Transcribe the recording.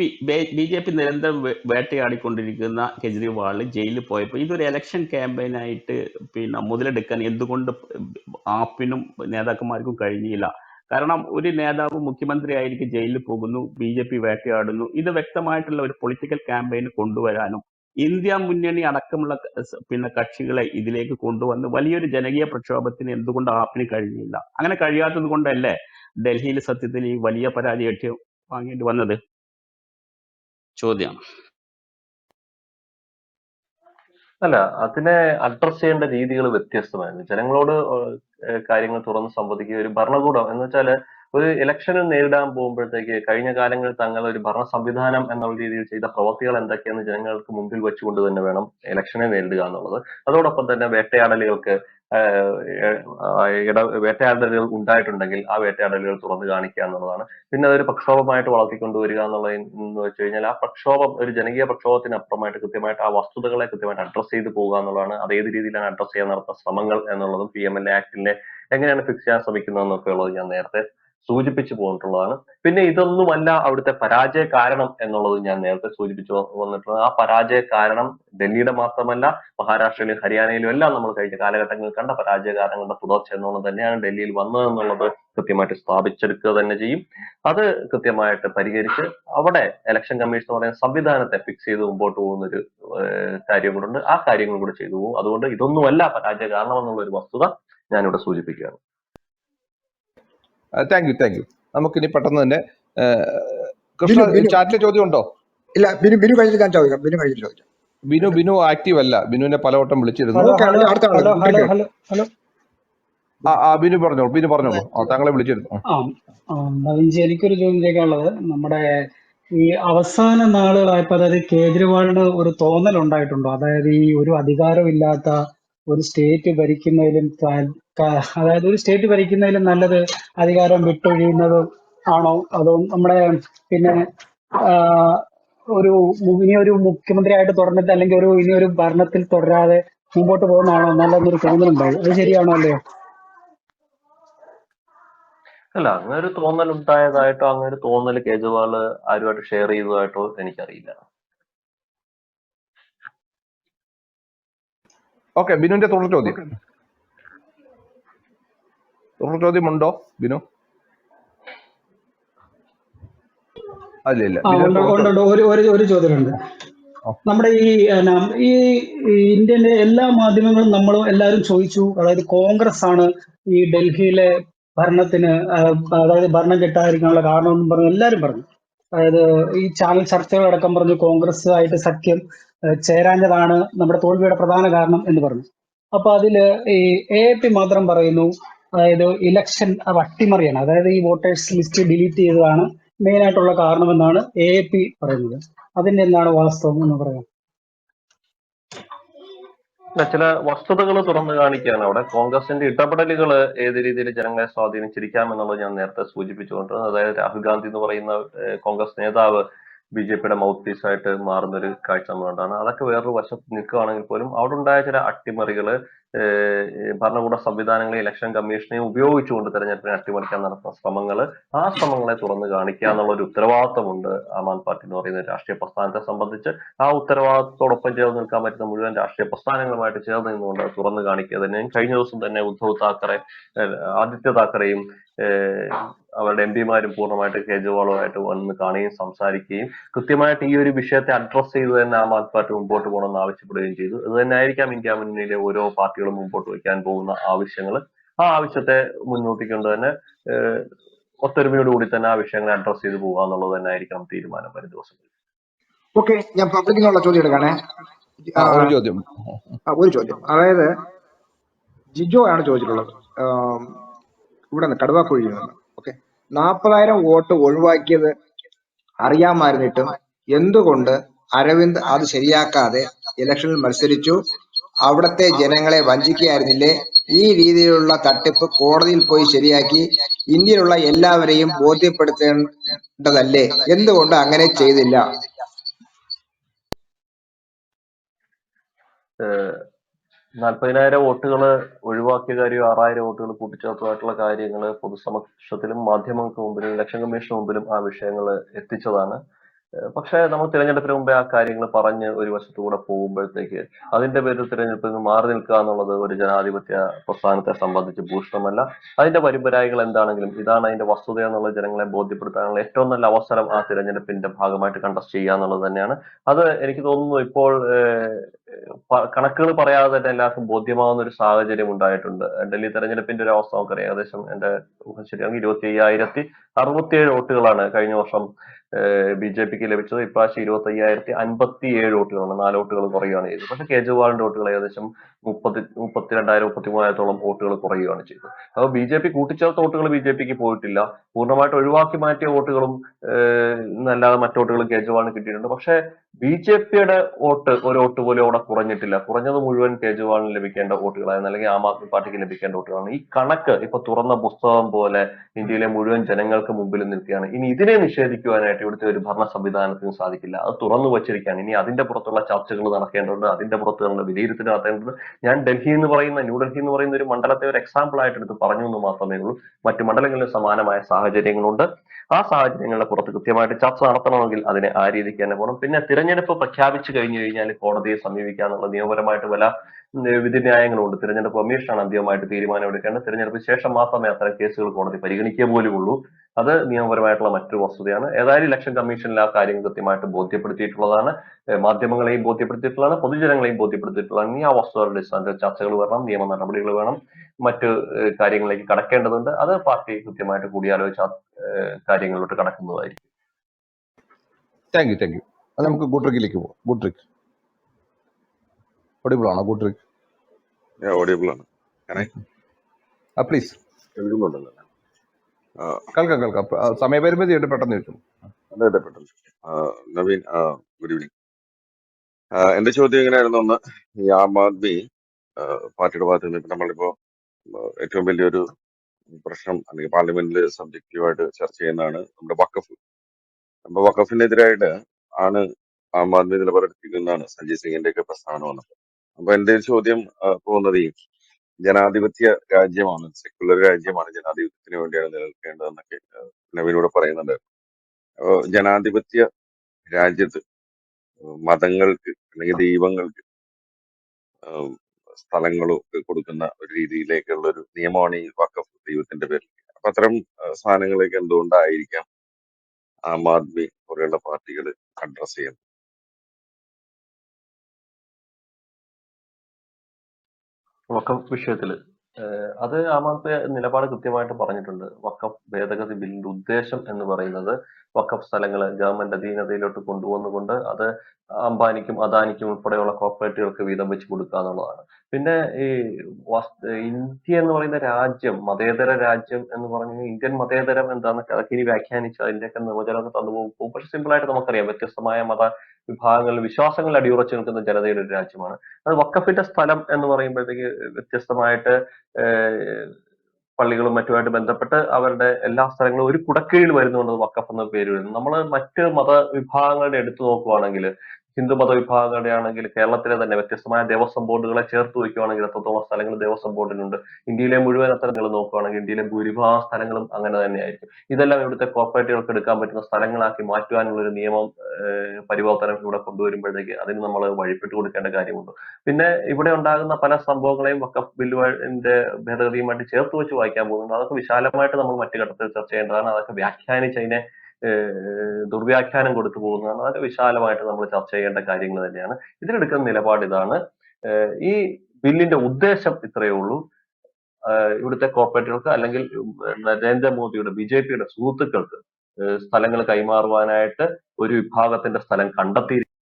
P B J P നിരന്തരം വേട്ടയാടിക്കൊണ്ടിരിക്കുന്ന കെജ്രിവാൾ ജയിലിൽ പോയപ്പോൾ ഇതൊരു ഇലക്ഷൻ ക്യാമ്പയിനായിട്ട് പിന്നെ മുതലെടുക്കാൻ എന്തുകൊണ്ട് ആപ്പിനും നേതാക്കന്മാർക്കും കഴിഞ്ഞില്ല. കാരണം ഒരു നേതാവ് മുഖ്യമന്ത്രി ആയിരിക്കും ജയിലിൽ പോകുന്നു ബി ജെ പി വേട്ടയാടുന്നു. ഇത് വ്യക്തമായിട്ടുള്ള ഒരു പൊളിറ്റിക്കൽ ക്യാമ്പയിന് കൊണ്ടുവരാനും ഇന്ത്യ മുന്നണി അടക്കമുള്ള പിന്നെ കക്ഷികളെ ഇതിലേക്ക് കൊണ്ടുവന്ന് വലിയൊരു ജനകീയ പ്രക്ഷോഭത്തിന് എന്തുകൊണ്ട് ആപ്പിന് കഴിഞ്ഞില്ല. അങ്ങനെ കഴിയാത്തത് കൊണ്ടല്ലേ ഡൽഹിയിൽ സത്യത്തിൽ ഈ വലിയ പരാജയം വാങ്ങേണ്ടി വന്നത്? ചോദ്യം അല്ല അതിനെ അഡ്രസ് ചെയ്യേണ്ട രീതികൾ വ്യത്യസ്തമായിരുന്നു. ജനങ്ങളോട് കാര്യങ്ങൾ തുറന്ന് സംവദിക്കുക ഒരു ഭരണകൂടം എന്ന് വെച്ചാൽ ഒരു ഇലക്ഷന് നേരിടാൻ പോകുമ്പോഴത്തേക്ക് കഴിഞ്ഞ കാലങ്ങളിൽ തങ്ങൾ ഒരു ഭരണ സംവിധാനം എന്നുള്ള രീതിയിൽ ചെയ്ത പ്രവർത്തികൾ എന്തൊക്കെയെന്ന് ജനങ്ങൾക്ക് മുമ്പിൽ വെച്ചുകൊണ്ട് തന്നെ വേണം ഇലക്ഷനെ നേരിടുക എന്നുള്ളത്. അതോടൊപ്പം തന്നെ വേട്ടയാടലുകൾക്ക് ഇട വേട്ടയാടലുകൾ ഉണ്ടായിട്ടുണ്ടെങ്കിൽ ആ വേട്ടയാടലുകൾ തുറന്നു കാണിക്കുക എന്നുള്ളതാണ്. പിന്നെ അതൊരു പ്രക്ഷോഭമായിട്ട് വളർത്തിക്കൊണ്ടുവരിക എന്നുള്ളത് എന്ന് വെച്ച് കഴിഞ്ഞാൽ ആ പ്രക്ഷോഭം ഒരു ജനകീയ പ്രക്ഷോഭത്തിന് അപ്പുറമായിട്ട് കൃത്യമായിട്ട് ആ വസ്തുതകളെ കൃത്യമായിട്ട് അഡ്രസ്സ് ചെയ്ത് പോകുക എന്നുള്ളതാണ്. അത് ഏത് രീതിയിലാണ് അഡ്രസ് ചെയ്യാൻ നടത്തുന്ന ശ്രമങ്ങൾ എന്നുള്ളതും പി എം എൽ എ ആക്ടിനെ എങ്ങനെയാണ് ഫിക്സ് ചെയ്യാൻ ശ്രമിക്കുന്നത് ഉള്ളത് ഞാൻ നേരത്തെ സൂചിപ്പിച്ചു പോന്നിട്ടുള്ളതാണ് പിന്നെ ഇതൊന്നുമല്ല അവിടുത്തെ പരാജയ കാരണം എന്നുള്ളത് ഞാൻ നേരത്തെ സൂചിപ്പിച്ചു വന്നിട്ടുള്ളത് ആ പരാജയ കാരണം ഡൽഹിയുടെ മാത്രമല്ല മഹാരാഷ്ട്രയിലും ഹരിയാനയിലും എല്ലാം നമ്മൾ കഴിഞ്ഞ കാലഘട്ടങ്ങളിൽ കണ്ട പരാജയ കാരണങ്ങളുടെ തുടർച്ച എന്നുള്ളത് തന്നെയാണ് ഡൽഹിയിൽ വന്നത് എന്നുള്ളത് കൃത്യമായിട്ട് സ്ഥാപിച്ചെടുക്കുക തന്നെ ചെയ്യും. അത് കൃത്യമായിട്ട് പരിഹരിച്ച് അവിടെ ഇലക്ഷൻ കമ്മീഷൻ എന്ന് പറയുന്ന സംവിധാനത്തെ ഫിക്സ് ചെയ്ത് മുമ്പോട്ട് പോകുന്ന ഒരു കാര്യം കൂടെ ഉണ്ട്. ആ കാര്യങ്ങൾ കൂടെ ചെയ്തു പോകും. അതുകൊണ്ട് ഇതൊന്നുമല്ല പരാജയ കാരണം എന്നുള്ള ഒരു വസ്തുത ഞാനിവിടെ സൂചിപ്പിക്കുകയാണ്. താങ്ക് യു താങ്ക് യു നമുക്കിനി പെട്ടെന്ന് തന്നെ കൃഷ്ണ ചാറ്റിലെ ചാറ്റിൽ ചോദ്യം ഉണ്ടോ ഇല്ല ബിനു ബിനു കഴിഞ്ഞിട്ട് ഞാൻ ചോദിക്കാം. ബിനു കഴിഞ്ഞിട്ട് ചോദിക്കാം. ബിനു ബിനു ആക്റ്റീവ് അല്ല. ബിനുവിനെ പലവട്ടം വിളിച്ചിരുന്നു. ആ ബിനു പറഞ്ഞോളൂ ബിനു പറഞ്ഞോളൂ. ആ താങ്കളെ വിളിച്ചിരുന്നു. എനിക്കൊരു ചോദ്യം ചോദിക്കാനുള്ളത്. നമ്മുടെ ഈ അവസാന നാളുകളായപ്പോൾ അതായത് കേജ്രിവാളിന് ഒരു തോന്നൽ ഉണ്ടായിട്ടുണ്ടോ അതായത് ഈ ഒരു അധികാരമില്ലാത്ത ഒരു സ്റ്റേറ്റ് ഭരിക്കുന്നതിലും അതായത് ഒരു സ്റ്റേറ്റ് ഭരിക്കുന്നതിലും നല്ലത് അധികാരം വിട്ടൊഴിയുന്നത് ആണോ? അതോ നമ്മുടെ പിന്നെ ഒരു ഇനി ഒരു മുഖ്യമന്ത്രിയായിട്ട് തുടർന്നിട്ട് അല്ലെങ്കിൽ ഒരു ഇനി ഒരു ഭരണത്തിൽ തുടരാതെ മുമ്പോട്ട് പോകുന്നതാണോ നല്ലതെന്നൊരു തോന്നലുണ്ടായി അത് ശരിയാണോ അല്ലയോ? അല്ല അങ്ങനെ ഒരു തോന്നൽ ഉണ്ടായതായിട്ടോ അങ്ങനെ ഒരു തോന്നൽ കേജ്രിവാൾ ആരുമായിട്ട് ഷെയർ ചെയ്തതായിട്ടോ എനിക്കറിയില്ല. ഓക്കെ ബിനുവിന്റെ തുടർ ചോദ്യം. തുടർ ചോദ്യം ഉണ്ടോ ബിനു? അല്ല ഇല്ല. ഒരു ഒരു ഒരു ചോദ്യം ഉണ്ട് ആ. നമ്മുടെ ഈ ഈ ഇന്ത്യയിലെ ഇന്ത്യന്റെ എല്ലാ മാധ്യമങ്ങളും നമ്മൾ എല്ലാവരും ചോദിച്ചു അതായത് കോൺഗ്രസ് ആണ് ഈ ഡൽഹിയിലെ ഭരണത്തിന് അതായത് ഭരണം കിട്ടാതിരിക്കാനുള്ള കാരണം എന്നും പറഞ്ഞു എല്ലാവരും പറഞ്ഞു. അതായത് ഈ ചാനൽ ചർച്ചകളടക്കം പറഞ്ഞു കോൺഗ്രസ് ആയിട്ട് സഖ്യം ചേരാഞ്ഞതാണ് നമ്മുടെ തോൽവിയുടെ പ്രധാന കാരണം എന്ന് പറഞ്ഞു. അപ്പൊ അതിൽ ഈ എ പി മാത്രം പറയുന്നു അതായത് ഇലക്ഷൻ അട്ടിമറിയാണ് അതായത് ഈ വോട്ടേഴ്സ് ലിസ്റ്റ് ഡിലീറ്റ് ചെയ്തതാണ് മെയിൻ ആയിട്ടുള്ള കാരണമെന്നാണ് എ പി പറയുന്നത്. അതിന്റെ എന്താണ് വാസ്തവം എന്ന് പറയാം? ചില വസ്തുതകൾ തുറന്നു കാണിക്കുകയാണ് അവിടെ. കോൺഗ്രസിന്റെ ഇടപെടലുകൾ ഏത് രീതിയിൽ ജനങ്ങളെ സ്വാധീനിച്ചിരിക്കാം എന്നുള്ളത് ഞാൻ നേരത്തെ സൂചിപ്പിച്ചുകൊണ്ട് അതായത് രാഹുൽ ഗാന്ധി എന്ന് പറയുന്ന കോൺഗ്രസ് നേതാവ് ബി ജെ പിയുടെ മൗത്ത് പീസ് ആയിട്ട് മാറുന്ന ഒരു കാഴ്ച നമ്മൾ കണ്ടാണ്. അതൊക്കെ വേറൊരു വശത്ത് നിൽക്കുകയാണെങ്കിൽ പോലും അവിടെ ഉണ്ടായ ചില അട്ടിമറികൾ ഭരണകൂട സംവിധാനങ്ങളെ ഇലക്ഷൻ കമ്മീഷനെ ഉപയോഗിച്ചുകൊണ്ട് തെരഞ്ഞെടുപ്പിനെ അട്ടിമറിക്കാൻ നടത്തുന്ന ശ്രമങ്ങൾ ആ ശ്രമങ്ങളെ തുറന്നു കാണിക്കുക എന്നുള്ള ഒരു ഉത്തരവാദിത്തമുണ്ട് ആം ആദ്മി പാർട്ടി എന്ന് പറയുന്ന രാഷ്ട്രീയ പ്രസ്ഥാനത്തെ സംബന്ധിച്ച്. ആ ഉത്തരവാദിത്തത്തോടൊപ്പം ചേർന്ന് നിൽക്കാൻ പറ്റുന്ന മുഴുവൻ രാഷ്ട്രീയ പ്രസ്ഥാനങ്ങളുമായിട്ട് ചേർന്ന് നിന്നുകൊണ്ട് തുറന്നു കാണിക്കുക തന്നെയും കഴിഞ്ഞ ദിവസം തന്നെ ഉദ്ധവ് താക്കറെ ആദിത്യ താക്കറെയും അവരുടെ എം പിമാരും പൂർണമായിട്ട് കേജ്രിവാളുമായിട്ട് വന്ന് കാണുകയും സംസാരിക്കുകയും കൃത്യമായിട്ട് ഈ ഒരു വിഷയത്തെ അഡ്രസ് ചെയ്ത് തന്നെ ആം ആദ്മി പാർട്ടി മുമ്പോട്ട് പോകണമെന്ന് ആവശ്യപ്പെടുകയും ചെയ്തു. ഇത് തന്നെ ആയിരിക്കാം ഇന്ത്യ മുന്നിലെ ഓരോ പാർട്ടികളും മുമ്പോട്ട് വയ്ക്കാൻ പോകുന്ന ആവശ്യങ്ങൾ ആ ആവശ്യത്തെ മുൻനിർത്തിക്കൊണ്ട് തന്നെ ഒത്തൊരുമയോട് കൂടി തന്നെ ആ വിഷയങ്ങളെ അഡ്രസ് ചെയ്തു പോകുക എന്നുള്ളത് തന്നെ ആയിരിക്കണം തീരുമാനം വരും ദിവസങ്ങളിൽ. ഓക്കെ ഞാൻ പബ്ലിക്കിനുള്ള ചോദ്യം എടുക്കാണേ. ഒരു ചോദ്യം. ആ, ഒരു ചോദ്യം. അതായത് ജിജോ ആണ് ചോദിച്ചിട്ടുള്ളത്. ഇവിടെ നിന്ന് കടുവാക്കുഴിയിൽ നിന്ന്. ഓക്കെ. നാൽപ്പതായിരം വോട്ട് ഒഴിവാക്കിയത് അറിയാമായിരുന്നിട്ടും എന്തുകൊണ്ട് അരവിന്ദ് അത് ശരിയാക്കാതെ ഇലക്ഷനിൽ മത്സരിച്ചു? അവിടത്തെ ജനങ്ങളെ വഞ്ചിക്കുകയായിരുന്നില്ലേ? ഈ രീതിയിലുള്ള തട്ടിപ്പ് കോടതിയിൽ പോയി ശരിയാക്കി ഇന്ത്യയിലുള്ള എല്ലാവരെയും ബോധ്യപ്പെടുത്തേണ്ടതല്ലേ? എന്തുകൊണ്ട് അങ്ങനെ ചെയ്തില്ല? നാൽപ്പതിനായിരം വോട്ടുകൾ ഒഴിവാക്കിയ കാര്യം ആറായിരം വോട്ടുകൾ കൂട്ടിച്ചേർത്തതായിട്ടുള്ള കാര്യങ്ങൾ പൊതുസമക്ഷത്തിലും മാധ്യമങ്ങൾക്ക് മുമ്പിലും ഇലക്ഷൻ കമ്മീഷന് മുമ്പിലും ആ വിഷയങ്ങൾ എത്തിച്ചതാണ്. പക്ഷേ നമ്മൾ തിരഞ്ഞെടുപ്പിന് മുമ്പേ ആ കാര്യങ്ങൾ പറഞ്ഞ് ഒരു വശത്തുകൂടെ പോകുമ്പോഴത്തേക്ക് അതിന്റെ പേരിൽ തിരഞ്ഞെടുപ്പിൽ നിന്ന് മാറി നിൽക്കുക എന്നുള്ളത് ഒരു ജനാധിപത്യ പ്രസ്ഥാനത്തെ സംബന്ധിച്ച് ഭൂഷണമല്ല. അതിന്റെ പരിപരായികൾ എന്താണെങ്കിലും ഇതാണ് അതിന്റെ വസ്തുത എന്നുള്ള ജനങ്ങളെ ബോധ്യപ്പെടുത്താനുള്ള ഏറ്റവും നല്ല അവസരം ആ തിരഞ്ഞെടുപ്പിന്റെ ഭാഗമായിട്ട് കണ്ടസ്റ്റ് ചെയ്യുക എന്നുള്ളത് തന്നെയാണ്. അത് എനിക്ക് തോന്നുന്നു ഇപ്പോൾ കണക്കുകൾ പറയാതെ തന്നെ എല്ലാവർക്കും ബോധ്യമാവുന്ന ഒരു സാഹചര്യം ഉണ്ടായിട്ടുണ്ട്. ഡൽഹി തെരഞ്ഞെടുപ്പിന്റെ ഒരു അവസ്ഥ നമുക്കറിയാം. ഏകദേശം എന്റെ ശരിയാണെങ്കിൽ ഇരുപത്തി അയ്യായിരത്തി അറുപത്തിയേഴ് വോട്ടുകളാണ് കഴിഞ്ഞ വർഷം ബി ജെ പിക്ക് ലഭിച്ചത്. ഇപ്രാവശ്യം ഇരുപത്തി അയ്യായിരത്തി അൻപത്തി ഏഴ് വോട്ടുകളാണ്. നാല് വോട്ടുകൾ കുറയുകയാണ് ചെയ്തത്. പക്ഷെ കേജ്രിവാളിന്റെ വോട്ടുകൾ ഏകദേശം മുപ്പത്തി മുപ്പത്തിരണ്ടായിരം മുപ്പത്തി മൂവായിരത്തോളം വോട്ടുകൾ കുറയുകയാണ് ചെയ്തത്. അപ്പോൾ ബി ജെ പി കൂട്ടിച്ചേർത്ത വോട്ടുകൾ ബി ജെ പിക്ക് പോയിട്ടില്ല. പൂർണമായിട്ട് ഒഴിവാക്കി മാറ്റിയ വോട്ടുകളും അല്ലാതെ മറ്റു വോട്ടുകൾ കേജ്രിവാളിന് കിട്ടിയിട്ടുണ്ട്. പക്ഷെ ബി ജെ പിയുടെ വോട്ട് ഒരു വോട്ട് പോലും അവിടെ കുറഞ്ഞിട്ടില്ല. കുറഞ്ഞത് മുഴുവൻ കേജ്രിവാളിന് ലഭിക്കേണ്ട വോട്ടുകളായിരുന്നു അല്ലെങ്കിൽ ആം ആദ്മി പാർട്ടിക്ക് ലഭിക്കേണ്ട വോട്ടുകളാണ്. ഈ കണക്ക് ഇപ്പൊ തുറന്ന പുസ്തകം പോലെ ഇന്ത്യയിലെ മുഴുവൻ ജനങ്ങൾക്ക് മുമ്പിൽ നിൽക്കുകയാണ്. ഇനി ഇതിനെ നിഷേധിക്കുവാനായിട്ട് ഇവിടുത്തെ ഒരു ഭരണ സംവിധാനത്തിന് സാധിക്കില്ല. അത് തുറന്നു വച്ചിരിക്കുകയാണ്. ഇനി അതിന്റെ പുറത്തുള്ള ചർച്ചകൾ നടക്കേണ്ടതുണ്ട്. അതിന്റെ പുറത്ത് പുറത്തുള്ള വിലയിരുത്തൽ നടത്തേണ്ടത് ഞാൻ ഡൽഹി എന്ന് പറയുന്ന ന്യൂഡൽഹി എന്ന് പറയുന്ന ഒരു മണ്ഡലത്തെ ഒരു എക്സാമ്പിൾ ആയിട്ട് എടുത്ത് പറഞ്ഞു എന്ന് മാത്രമേ ഉള്ളൂ. മറ്റു മണ്ഡലങ്ങളിൽ സമാനമായ സാഹചര്യങ്ങളുണ്ട്. ആ സാഹചര്യങ്ങളുടെ പുറത്ത് കൃത്യമായിട്ട് ചർച്ച നടത്തണമെങ്കിൽ അതിനെ ആ രീതിക്ക് തന്നെ പോകണം. പിന്നെ തിരഞ്ഞെടുപ്പ് പ്രഖ്യാപിച്ചു കഴിഞ്ഞു കഴിഞ്ഞാൽ കോടതിയെ സമീപിക്കാനുള്ള നിയമപരമായിട്ട് പല വിധിന്യായങ്ങളുണ്ട് തിരഞ്ഞെടുപ്പ് കമ്മീഷനാണ് അന്തിമമായിട്ട് തീരുമാനമെടുക്കേണ്ടത്. തിരഞ്ഞെടുപ്പ് ശേഷം മാത്രമേ അത്തരം കേസുകൾ കോടതി പരിഗണിക്കുക പോലും ഉള്ളൂ അത് നിയമപരമായിട്ടുള്ള മറ്റൊരു വസ്തുതയാണ്. ഏതായാലും ഇലക്ഷൻ കമ്മീഷനിൽ ആ കാര്യം കൃത്യമായിട്ട് ബോധ്യപ്പെടുത്തിയിട്ടുള്ളതാണ്. മാധ്യമങ്ങളെയും ബോധ്യപ്പെടുത്തിയിട്ടുള്ളതാണ്. പൊതുജനങ്ങളെയും ബോധ്യപ്പെടുത്തിയിട്ടുള്ളതാണ്. ഇനി ആ വസ്തുതകളുടെ അടിസ്ഥാനത്തിൽ ചർച്ചകൾ വേണം നിയമ നടപടികൾ വേണം. മറ്റ് കാര്യങ്ങളിലേക്ക് കടക്കേണ്ടതുണ്ട്. അത് പാർട്ടി കൃത്യമായിട്ട് കൂടിയാലോചിച്ച കാര്യങ്ങളിലോട്ട് കടക്കുന്നതായിരിക്കും. താങ്ക് യു താങ്ക് യു നമുക്ക് ഗുഡ്രിക്കിലേക്ക് പോകാം ഗുഡ്രിക്ക് ഒടിബിൾ ആണോ? ഗുഡ്രിക്ക് ഓഡിയബിൾ ആണ്. ആ പ്ലീസ് കേൾക്കുന്നുണ്ടല്ലോ. കേൾക്കാം കേൾക്കാം. സമയപരിമിതി ഉണ്ട് പെട്ടെന്ന് ചോദിച്ചു അതെ അതെ പെട്ടെന്ന് നവീൻ ഗുഡ് ഈവനിങ് എന്റെ ചോദ്യം എങ്ങനെയായിരുന്നു ഒന്ന്? ഈ ആം ആദ്മി ആ, പാർട്ടിയുടെ ഭാഗത്ത് നിന്ന് ഇപ്പൊ നമ്മളിപ്പോ ആ, ഏറ്റവും വലിയൊരു പ്രശ്നം അല്ലെങ്കിൽ പാർലമെന്റിൽ സബ്ജക്റ്റീവായിട്ട് ചർച്ച ചെയ്യുന്നതാണ് നമ്മുടെ വഖഫ്. അപ്പൊ വഖഫിനെതിരായിട്ട് ആണ് ആം ആദ്മി നിലപാടെടുത്തിരിക്കുന്നതാണ് സഞ്ജയ് സിംഗിന്റെ ഒക്കെ പ്രസ്താവന വന്നത്. അപ്പൊ എന്റെ ഒരു ചോദ്യം പോകുന്നത് ഈ ജനാധിപത്യ രാജ്യമാണ് സെക്യുലർ രാജ്യമാണ് ജനാധിപത്യത്തിന് വേണ്ടിയാണ് നിലനിൽക്കേണ്ടതെന്നൊക്കെ ആ, നവീനോട് പറയുന്നുണ്ട്. അപ്പൊ ജനാധിപത്യ രാജ്യത്ത് മതങ്ങൾക്ക് അല്ലെങ്കിൽ ദൈവങ്ങൾക്ക് ആഹ് സ്ഥലങ്ങളും ഒക്കെ കൊടുക്കുന്ന ഒരു രീതിയിലേക്കുള്ള ഒരു നിയമമാണ് ഈ വക്കഫ് ദൈവത്തിന്റെ പേരിൽ. അപ്പൊ അത്തരം സാധനങ്ങളൊക്കെ എന്തുകൊണ്ടായിരിക്കാം ആം ആദ്മി പോലെയുള്ള പാർട്ടികൾ അഡ്രസ് ചെയ്യുന്നത്? വഖഫ് വിഷയത്തിൽ അത് ആമാത്തെ നിലപാട് കൃത്യമായിട്ട് പറഞ്ഞിട്ടുണ്ട്. വഖഫ് ഭേദഗതി ബില്ലിന്റെ ഉദ്ദേശം എന്ന് പറയുന്നത് വഖഫ് സ്ഥലങ്ങൾ ഗവൺമെന്റ് അധീനതയിലോട്ട് കൊണ്ടുവന്നുകൊണ്ട് അത് അംബാനിക്കും അദാനിക്കും ഉൾപ്പെടെയുള്ള കോർപ്പറേറ്റുകൾക്ക് വീതം വെച്ച് കൊടുക്കുക എന്നുള്ളതാണ്. പിന്നെ ഈ ഇന്ത്യ എന്ന് പറയുന്ന രാജ്യം മതേതര രാജ്യം എന്ന് പറഞ്ഞ ഇന്ത്യൻ മതേതരം എന്താണെന്ന് അതൊക്കെ ഇനി വ്യാഖ്യാനിച്ച് അതിന്റെയൊക്കെ നിർവചനമൊക്കെ തന്നു പോകും. പക്ഷെ സിമ്പിൾ ആയിട്ട് നമുക്കറിയാം. വ്യത്യസ്തമായ മത വിഭാഗങ്ങളിൽ വിശ്വാസങ്ങളിൽ അടിയുറച്ചു നിൽക്കുന്ന ജനതയുടെ ഒരു രാജ്യമാണ്. അത് വക്കഫിന്റെ സ്ഥലം എന്ന് പറയുമ്പോഴത്തേക്ക് വ്യത്യസ്തമായിട്ട് പള്ളികളും മറ്റുമായിട്ട് ബന്ധപ്പെട്ട് അവരുടെ എല്ലാ സ്ഥലങ്ങളും ഒരു കുടക്കീഴിൽ വരുന്നുണ്ട് വക്കഫ് എന്ന പേര് വരുന്നത് നമ്മൾ മറ്റ് മത വിഭാഗങ്ങളുടെ എടുത്തു നോക്കുവാണെങ്കിൽ ഹിന്ദു മത വിഭാഗങ്ങളുടെ ആണെങ്കിൽ കേരളത്തിലെ തന്നെ വ്യത്യസ്തമായ ദേവസ്വം ബോർഡുകളെ ചേർത്ത് വയ്ക്കുകയാണെങ്കിൽ എത്രത്തോളം സ്ഥലങ്ങൾ ദേവസ്വം ബോർഡിനുണ്ട് ഇന്ത്യയിലെ മുഴുവൻ അത്തരങ്ങൾ നോക്കുകയാണെങ്കിൽ ഇന്ത്യയിലെ ഭൂരിഭാഗം സ്ഥലങ്ങളും അങ്ങനെ തന്നെയായിരിക്കും. ഇതെല്ലാം ഇവിടുത്തെ കോർപ്പറേറ്റുകൾക്ക് എടുക്കാൻ പറ്റുന്ന സ്ഥലങ്ങളാക്കി മാറ്റുവാനുള്ള ഒരു നിയമം പരിവർത്തനം ഇവിടെ കൊണ്ടുവരുമ്പോഴത്തേക്ക് അതിന് നമ്മൾ വഴിപ്പെട്ട് കൊടുക്കേണ്ട കാര്യമുണ്ട്. പിന്നെ ഇവിടെ ഉണ്ടാകുന്ന പല സംഭവങ്ങളെയും വക്കഫ് ബില്ലുവിന്റെ ഭേദഗതിയുമായിട്ട് ചേർത്ത് വെച്ച് വായിക്കാൻ പോകുന്നുണ്ട്. അതൊക്കെ വിശാലമായിട്ട് നമ്മൾ മറ്റു ഘട്ടത്തിൽ ചർച്ച ചെയ്യേണ്ടതാണ്. അതൊക്കെ വ്യാഖ്യാനിച്ച് അതിനെ ദുർവ്യാഖ്യാനം കൊടുത്തു പോകുന്നതാണ്. വളരെ വിശാലമായിട്ട് നമ്മൾ ചർച്ച ചെയ്യേണ്ട കാര്യങ്ങൾ തന്നെയാണ്. ഇതിലെടുക്കുന്ന നിലപാട് ഇതാണ്. ഈ ബില്ലിന്റെ ഉദ്ദേശം ഇത്രയേ ഉള്ളൂ. ഇവിടുത്തെ കോർപ്പറേറ്റുകൾക്ക് അല്ലെങ്കിൽ നരേന്ദ്രമോദിയുടെ ബി ജെ പിയുടെ സുഹൃത്തുക്കൾക്ക് സ്ഥലങ്ങൾ കൈമാറുവാനായിട്ട് ഒരു വിഭാഗത്തിന്റെ സ്ഥലം കണ്ടെത്തി